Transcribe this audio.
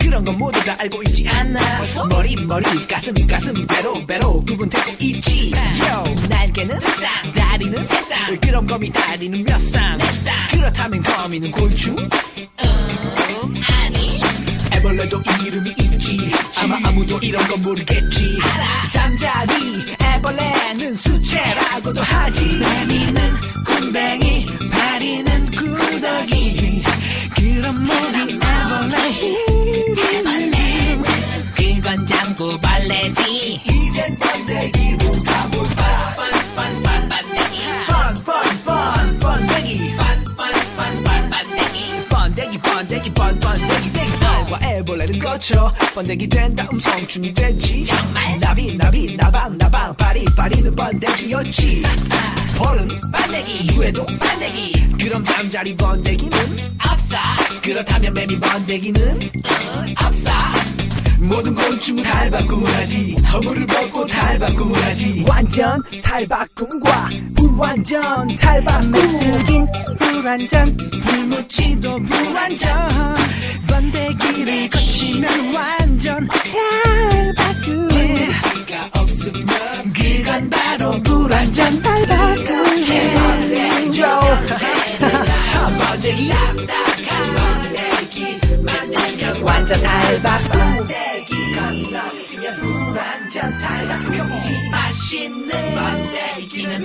그런 건 모두 다 알고 있지 않나 머리 머리 가슴 가슴 배로 배로 구분되고 있지 Yo, 날개는 세상. 다리는 세상. 그럼 거미 다리는 상. 그렇다면 거미는 음 아니 애벌레도 이름이 있지. 아마 아무도 이런 건 모르겠지. 알아. 잠자리 애벌레는 수채라고도 하지. 매미는 곰뱅이 파리는 구더기. 그럼 모두 애벌레 그건 장구 발레지 벌레를 거쳐 번데기 된 다음 성충이 정말? 나비 나비 나방 나방. 파리 파리는 번데기였지. 벌은 반대기 누에도 반대기. 그럼 잠자리 번데기는 없어 그렇다면 매미 번데기는 음 없어 모든 곤충은 탈바꿈하지. 허물을 벗고 탈바꿈하지. 완전 탈바꿈과 불 완전 탈바꿈 메뚜긴 불완전 불무치도 불완전 번데기를 거치면 완전 탈바꿈 번데기가 없으면 그건 바로 불완전 탈바꿈 해버려줘 번데기 번데기 만들면 완전 탈바꿈 번데기 건너면 불완전 탈바꿈이지 맛있는 번데기는